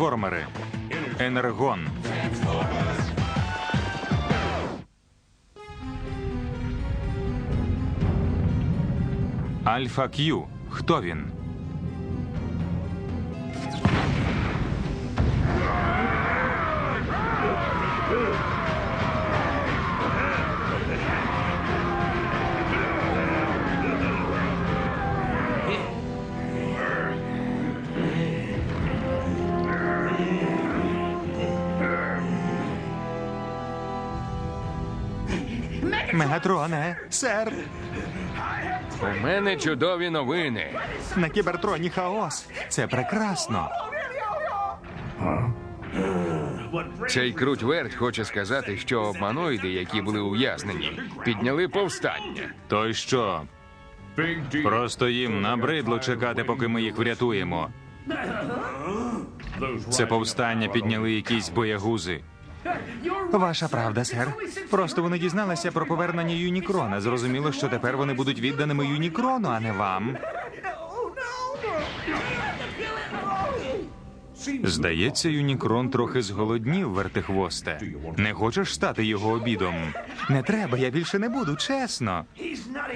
Трансформери. Енергон. Альфа Кью. Хто він? Мегатроне, сер. У мене чудові новини. На кібертроні хаос. Це прекрасно. Цей круть верть хоче сказати, що обманоїди, які були ув'язнені, підняли повстання. То й що? Просто їм набридло чекати, поки ми їх врятуємо. Це повстання підняли якісь боягузи. Ваша правда, сер. Просто вони дізналися про повернення Юнікрона. Зрозуміло, що тепер вони будуть відданими Юнікрону, а не вам. Здається, Юнікрон трохи зголоднів, вертихвосте. Не хочеш стати його обідом? Не треба, я більше не буду, чесно.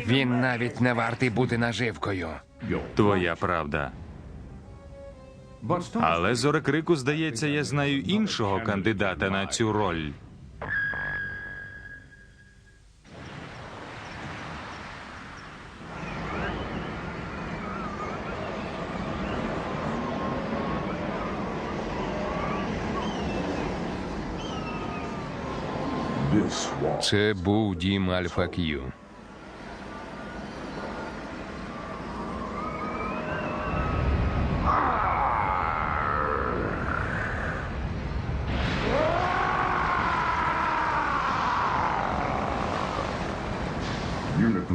Він навіть не вартий бути наживкою. Твоя правда. Але зорекрику, здається, я знаю іншого кандидата на цю роль. Це був дім Альфа Кью.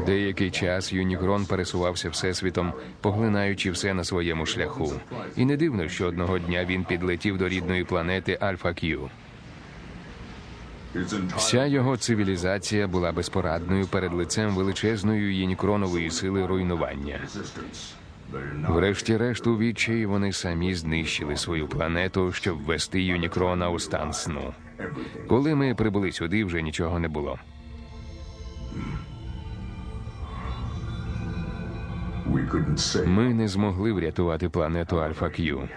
Деякий час Юнікрон пересувався всесвітом, поглинаючи все на своєму шляху. І не дивно, що одного дня він підлетів до рідної планети Альфа Кью. Вся його цивілізація була безпорадною перед лицем величезної юнікронової сили руйнування. Врешті-решт у відчаї вони самі знищили свою планету, щоб ввести Юнікрона у стан сну. Коли ми прибули сюди, вже нічого не було. Ми не змогли врятувати планету Альфа Кью.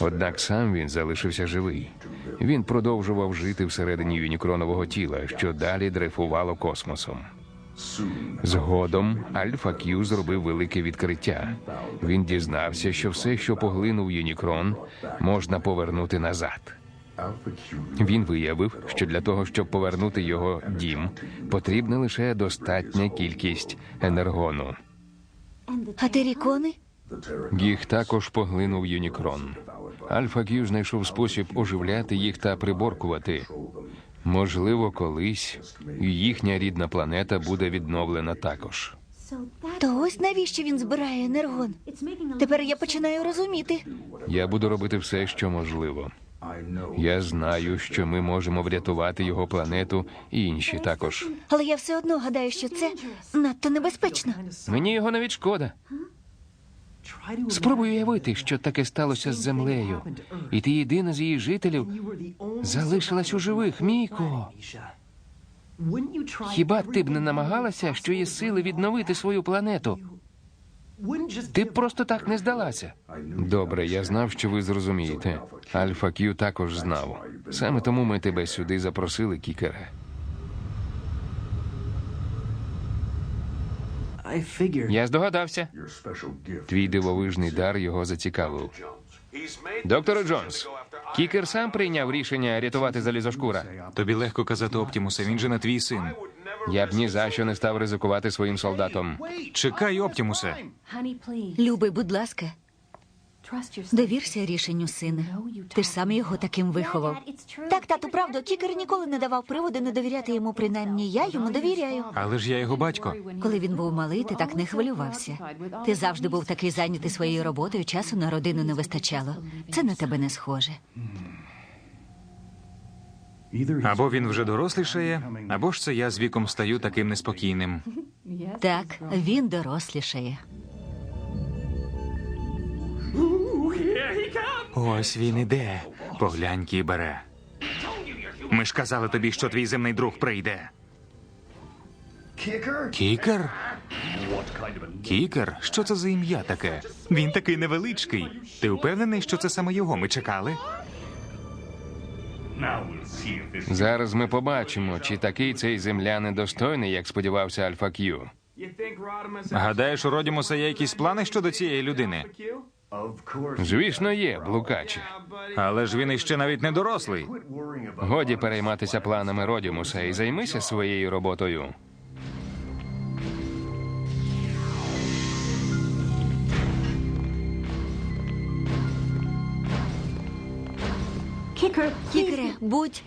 Однак сам він залишився живий. Він продовжував жити всередині юнікронового тіла, що далі дрейфувало космосом. Згодом Альфа Кью зробив велике відкриття. Він дізнався, що все, що поглинув Юнікрон, можна повернути назад. Він виявив, що для того, щоб повернути його дім, потрібна лише достатня кількість енергону. А терікони? Їх також поглинув Юнікрон. Альфа Кью знайшов спосіб оживляти їх та приборкувати. Можливо, колись їхня рідна планета буде відновлена також. То ось навіщо він збирає енергон? Тепер я починаю розуміти. Я буду робити все, що можливо. Я знаю, що ми можемо врятувати його планету і інші також. Але я все одно гадаю, що це надто небезпечно. Мені його навіть шкода. Спробуй уявити, що таке сталося з землею, і ти єдина з її жителів залишилась у живих, Мійко. Хіба ти б не намагалася, що є сили відновити свою планету? Ти б просто так не здалася. Добре, я знав, що ви зрозумієте. Альфа Кью також знав. Саме тому ми тебе сюди запросили, кікере. Я здогадався. Твій дивовижний дар його зацікавив. Докторе Джонс, кікер сам прийняв рішення рятувати залізошкура. Тобі легко казати Оптімусе, він же не твій син. Я б ні за що не став ризикувати своїм солдатом. Чекай, Оптімусе. Любий, будь ласка, довірся рішенню сина. Ти ж сам його таким виховав. Так, тату, правда, кікер ніколи не давав приводу не довіряти йому. Принаймні, я йому довіряю. Але ж я його батько. Коли він був малий, ти так не хвилювався. Ти завжди був такий зайнятий своєю роботою, часу на родину не вистачало. Це на тебе не схоже. Або він вже дорослішає, або ж це я з віком стаю таким неспокійним. Так, він дорослішає. Ось він іде. Поглянь, кібере. Ми ж казали тобі, що твій земний друг прийде. Кікер? Кікер? Що це за ім'я таке? Він такий невеличкий. Ти впевнений, що це саме його ми чекали? Зараз ми побачимо, чи такий цей землянин достойний, як сподівався Альфа Кью. Гадаєш, у Родімуса є якісь плани щодо цієї людини? Звісно, є, блукачі. Але ж він іще навіть не дорослий. Годі перейматися планами Родімуса і займися своєю роботою. Кікере, будь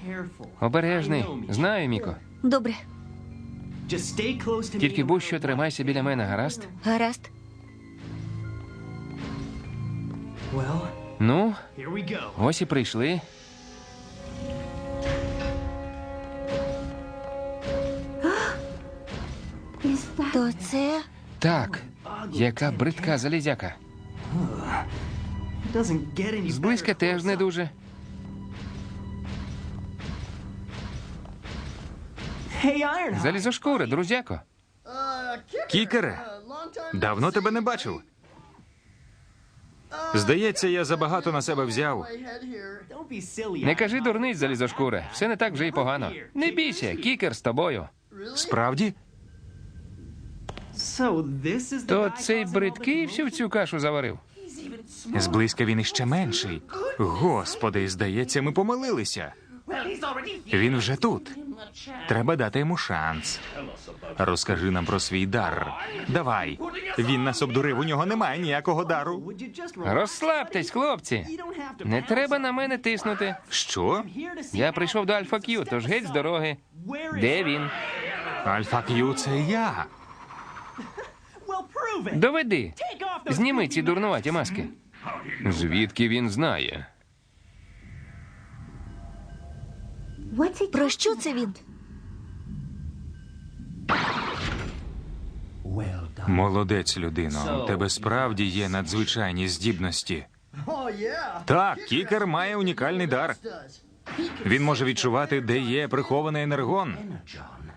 Обережний. Знаю, Міко. добре, Тільки будь що тримайся біля мене, гаразд? гаразд. Ну, ось і прийшли. То це Так, яка бридка залізяка. Зблизька теж не дуже. Залізошкура, друзяко. Кікере, давно тебе не бачив. Здається, я забагато на себе взяв. Не кажи дурниць, залізошкура. Все не так вже й погано. Не бійся, кікер з тобою. Справді? То цей бридкий всю цю кашу заварив. Зблизька він іще менший. Господи, здається, ми помилилися. Він вже тут. Треба дати йому шанс. Розкажи нам про свій дар. Давай. Він нас обдурив, у нього немає ніякого дару. Розслабтесь, хлопці. Не треба на мене тиснути. Що? Я прийшов до Альфа Кью, тож геть з дороги. Де він? Альфа Кью це я. Доведи. Зніми ці дурнуваті маски. Звідки він знає? Про що це він? Молодець, людино. У тебе справді є надзвичайні здібності. Так, кікер має унікальний дар. Він може відчувати, де є прихований енергон.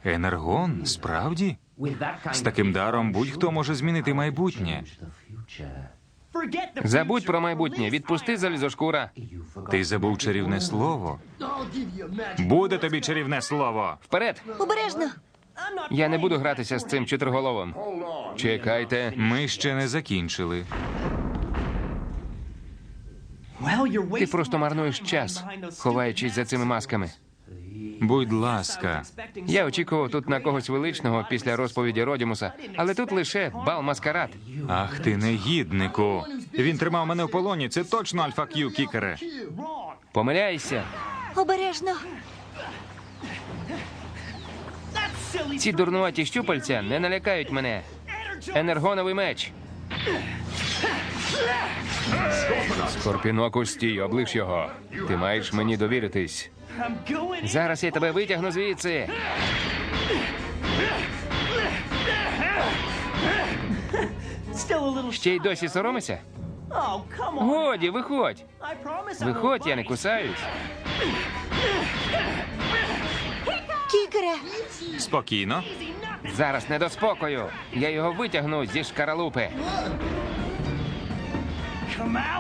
Енергон? Справді? З таким даром будь-хто може змінити майбутнє. Забудь про майбутнє, відпусти залізошкура. Ти забув чарівне слово. Буде тобі чарівне слово. Вперед! Обережно. Я не буду гратися з цим чотириголовим. Чекайте. Ми ще не закінчили. Ти просто марнуєш час, ховаючись за цими масками. Будь ласка, Я очікував тут на когось величного після розповіді Родімуса, але тут лише бал маскарад. ах ти негіднику. Він тримав мене в полоні. Це точно Альфа Кью, кікере. Помиляйся. Обережно. Ці дурнуваті щупальця не налякають мене. Енергоновий меч. Скорпіноку, стій, облиш його. Ти маєш мені довіритись. Зараз я тебе витягну звідси. Ще й досі соромишся? Годі, виходь. Виходь, я не кусаюсь. Кікере, Спокійно. Зараз не до спокою. Я його витягну зі шкаралупи.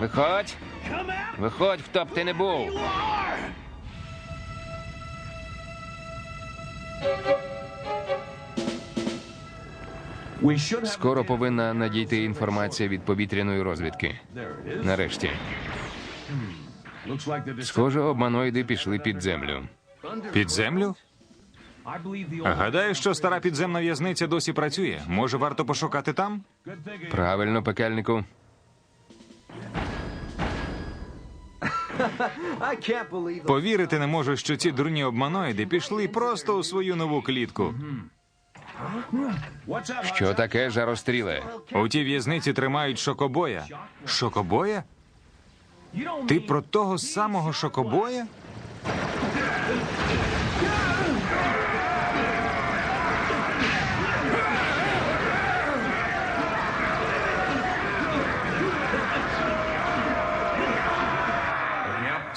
Виходь. Виходь, хто б ти не був. Скоро повинна надійти інформація від повітряної розвідки. Нарешті. Схоже, обманоїди пішли під землю. Під землю? Гадаю, що стара підземна в'язниця досі працює. Може, варто пошукати там? Правильно, пекельнику. Повірити не можу, що ці дурні обманоїди пішли просто у свою нову клітку. Що таке жаростріле? У тій в'язниці тримають шокобоя. Шокобоя? Ти про того самого шокобоя?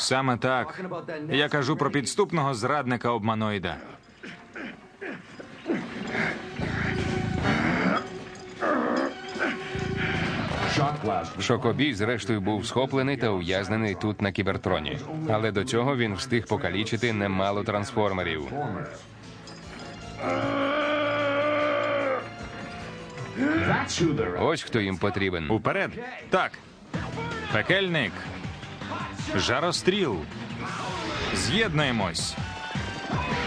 Саме так. Я кажу про підступного зрадника обманоїда. Шокобій, зрештою, був схоплений та ув'язнений тут на кібертроні. Але до цього він встиг покалічити немало трансформерів. Ось хто їм потрібен. Уперед. Так. Пекельник. Жаростріл. З'єднуємось.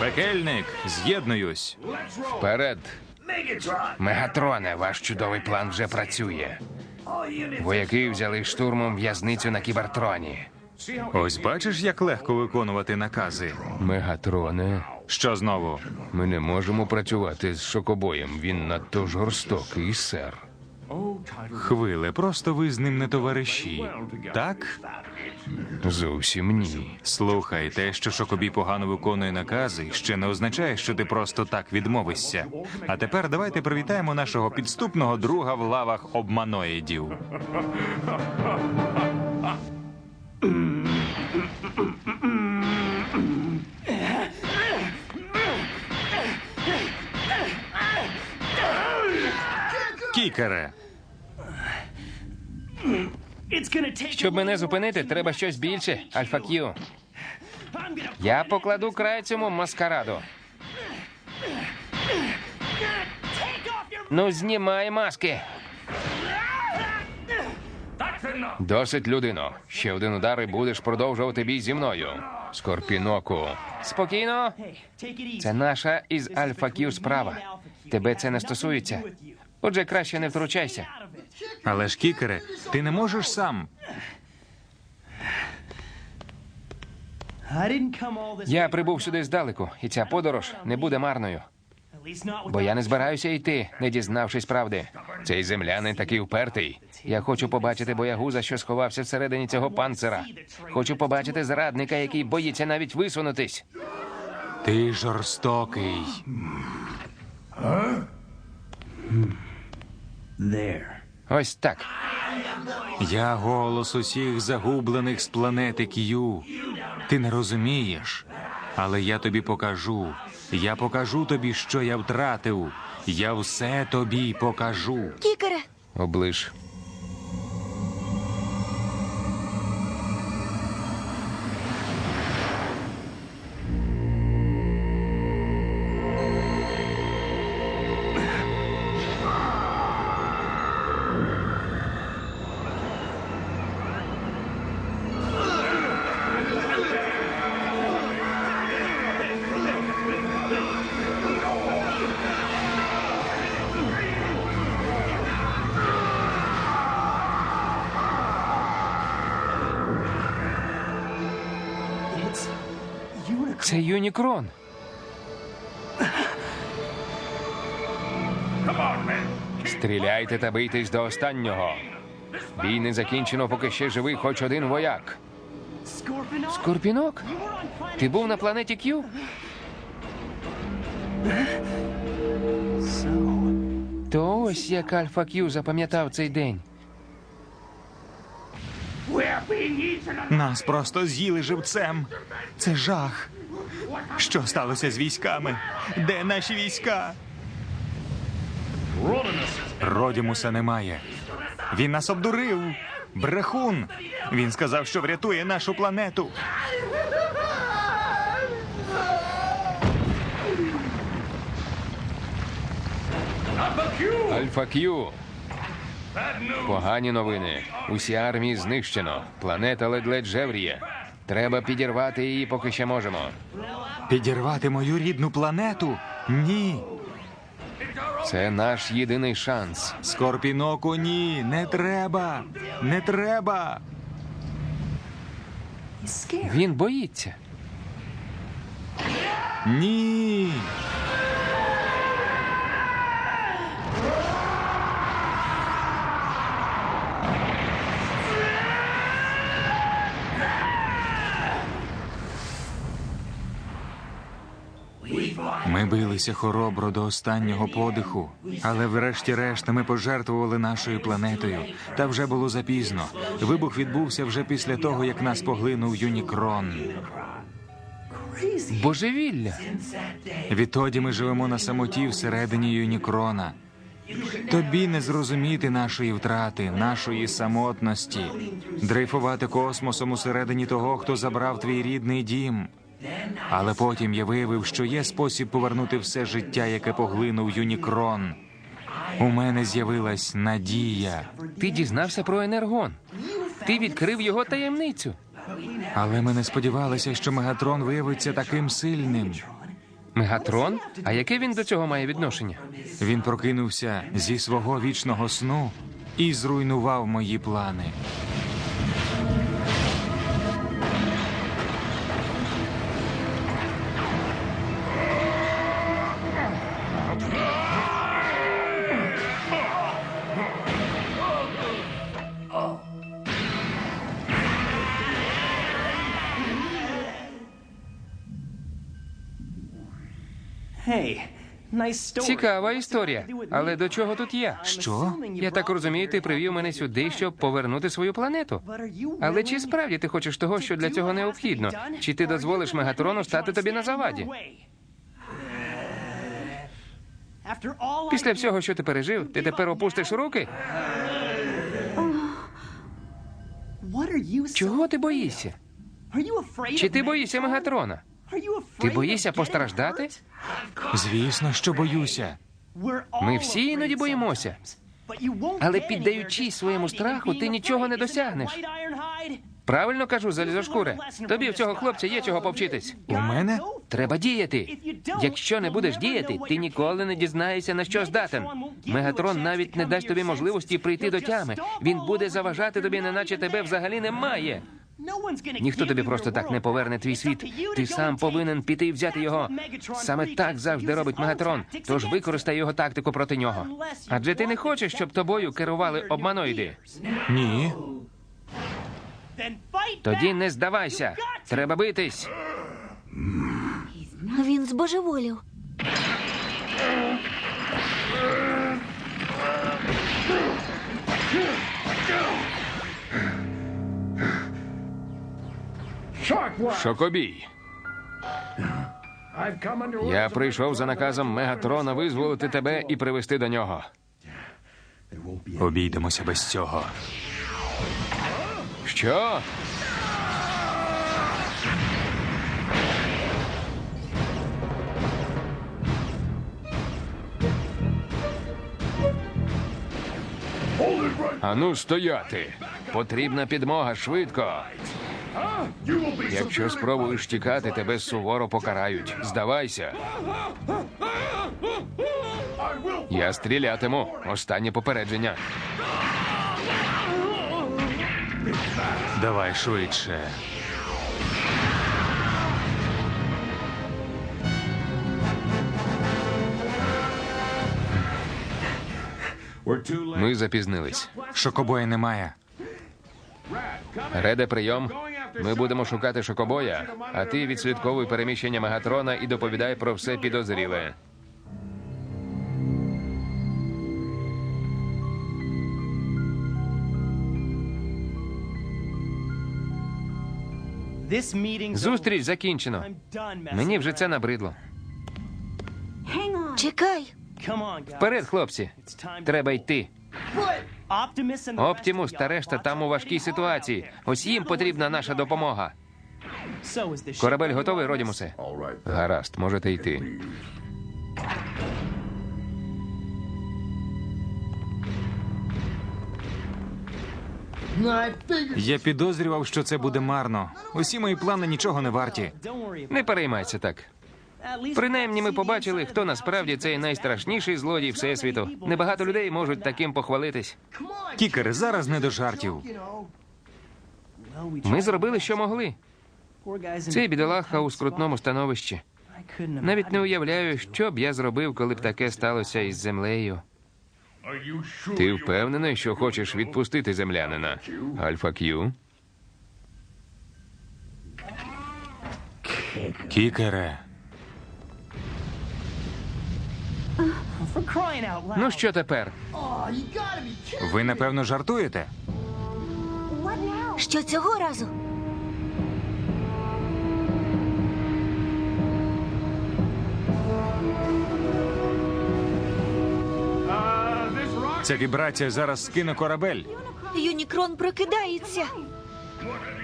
Пекельник. З'єднуюсь. Вперед. Мегатроне, ваш чудовий план вже працює. Вояки взяли штурмом в'язницю на кібертроні. Ось бачиш, як легко виконувати накази. Мегатроне, Що знову? ми не можемо працювати з шокобоєм. Він надто жорстокий, сер. Хвиле, просто ви з ним не товариші. Так? Зовсім ні. Слухай, те, що Шокобій погано виконує накази, ще не означає, що ти просто так відмовишся. А тепер давайте привітаємо нашого підступного друга в лавах обманоїдів. Кікере, Щоб мене зупинити, треба щось більше, Альфа Кью. Я покладу край цьому маскараду. Ну, знімай маски. Досить, людино. Ще один удар і будеш продовжувати бій зі мною. Скорпіноку. Спокійно. Це наша із Альфа Кью справа. Тебе це не стосується. Отже, краще не втручайся. але ж кікере, ти не можеш сам. Я прибув сюди здалеку, і ця подорож не буде марною. Бо я не збираюся йти, не дізнавшись правди. Цей землянин такий впертий. Я хочу побачити боягуза, що сховався всередині цього панцира. Хочу побачити зрадника, який боїться навіть висунутись. Ти жорстокий. Ось так. Я голос усіх загублених з планети К'ю. Ти не розумієш, але я тобі покажу. Я покажу тобі, що я втратив. Я все тобі покажу. Кікере, Оближ. Це Юнікрон. Стріляйте та бийтесь до останнього. Бій не закінчено, поки ще живий хоч один вояк. Скорпінок? Ти був на планеті К'ю? То ось як Альфа К'ю запам'ятав цей день. Нас просто з'їли живцем. Це жах. Що сталося з військами? Де наші війська? Родімуса немає. Він нас обдурив. Брехун. Він сказав, що врятує нашу планету. Альфа К'ю. Погані новини. Усі армії знищено. Планета ледь-ледь жевріє. Треба підірвати її, поки ще можемо. Підірвати мою рідну планету? Ні. Це наш єдиний шанс. Скорпіноку, ні. Не треба. Не треба. Він боїться. Ні. Ми билися хоробро до останнього подиху, але врешті-решт ми пожертвували нашою планетою. Та вже було запізно. Вибух відбувся вже після того, як нас поглинув Юнікрон. Божевілля. Відтоді ми живемо на самоті всередині Юнікрона. Тобі не зрозуміти нашої втрати, нашої самотності, дрейфувати космосом усередині того, хто забрав твій рідний дім. Але потім я виявив, що є спосіб повернути все життя, яке поглинув Юнікрон. У мене з'явилась надія, Ти дізнався про енергон. Ти відкрив його таємницю. але ми не сподівалися, що Мегатрон виявиться таким сильним. Мегатрон? А яке він до цього має відношення? Він прокинувся зі свого вічного сну і зруйнував мої плани. Цікава історія. Але до чого тут я? Що? Я так розумію, ти привів мене сюди, щоб повернути свою планету. Але чи справді ти хочеш того, що для цього необхідно? Чи ти дозволиш Мегатрону стати тобі на заваді? Після всього, що ти пережив, ти тепер опустиш руки? Чого ти боїшся? Чи ти боїшся Мегатрона? Ти боїшся постраждати? Звісно, що боюся. Ми всі іноді боїмося. Але піддаючись своєму страху, ти нічого не досягнеш. Правильно кажу, залізошкуре. Тобі в цього хлопця є чого повчитись. У мене? Треба діяти. Якщо не будеш діяти, ти ніколи не дізнаєшся на що здатен. Мегатрон навіть не дасть тобі можливості прийти до тями. Він буде заважати тобі, неначе тебе взагалі немає. Ніхто тобі просто так не поверне твій світ. Ти сам повинен піти і взяти його. Саме так завжди робить Мегатрон. Тож використай його тактику проти нього. Адже ти не хочеш, щоб тобою керували обманоїди. Ні. Тоді не здавайся. Треба битись. Він збожеволів. Шокобій. Я прийшов за наказом Мегатрона визволити тебе і привести до нього. Обійдемося без цього. Що? Ану стояти. Потрібна підмога швидко. Якщо спробуєш тікати, тебе суворо покарають. Здавайся. Я стрілятиму. Останнє попередження. Давай швидше. Ми запізнились. Шокобоя немає. Реде, прийом. Ми будемо шукати шокобоя, а ти відслідковуй переміщення Мегатрона і доповідай про все підозріле. Зустріч закінчено. Мені вже це набридло. Чекай. Вперед, хлопці. Треба йти. Оптімус та решта там у важкій ситуації. Ось їм потрібна наша допомога. Корабель готовий, Родімусе? Гаразд, можете йти. Я підозрював, що це буде марно. Усі мої плани нічого не варті. Не переймайся так. Принаймні, ми побачили, хто насправді цей найстрашніший злодій всесвіту. Небагато людей можуть таким похвалитись. Кікери, зараз не до жартів. Ми зробили, що могли. Цей бідолаха у скрутному становищі. Навіть не уявляю, що б я зробив, коли б таке сталося із землею. Ти впевнений, що хочеш відпустити землянина? Альфа Кью? Кікере, Ну що тепер? Ви напевно жартуєте? Що цього разу? Ця вібрація зараз скине корабель. Юнікрон прокидається.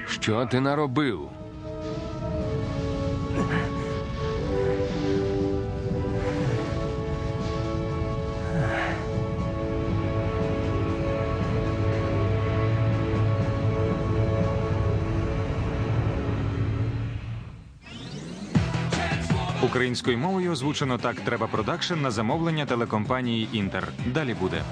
Що ти наробив? Українською мовою озвучено так треба продакшн на замовлення телекомпанії Інтер. Далі буде.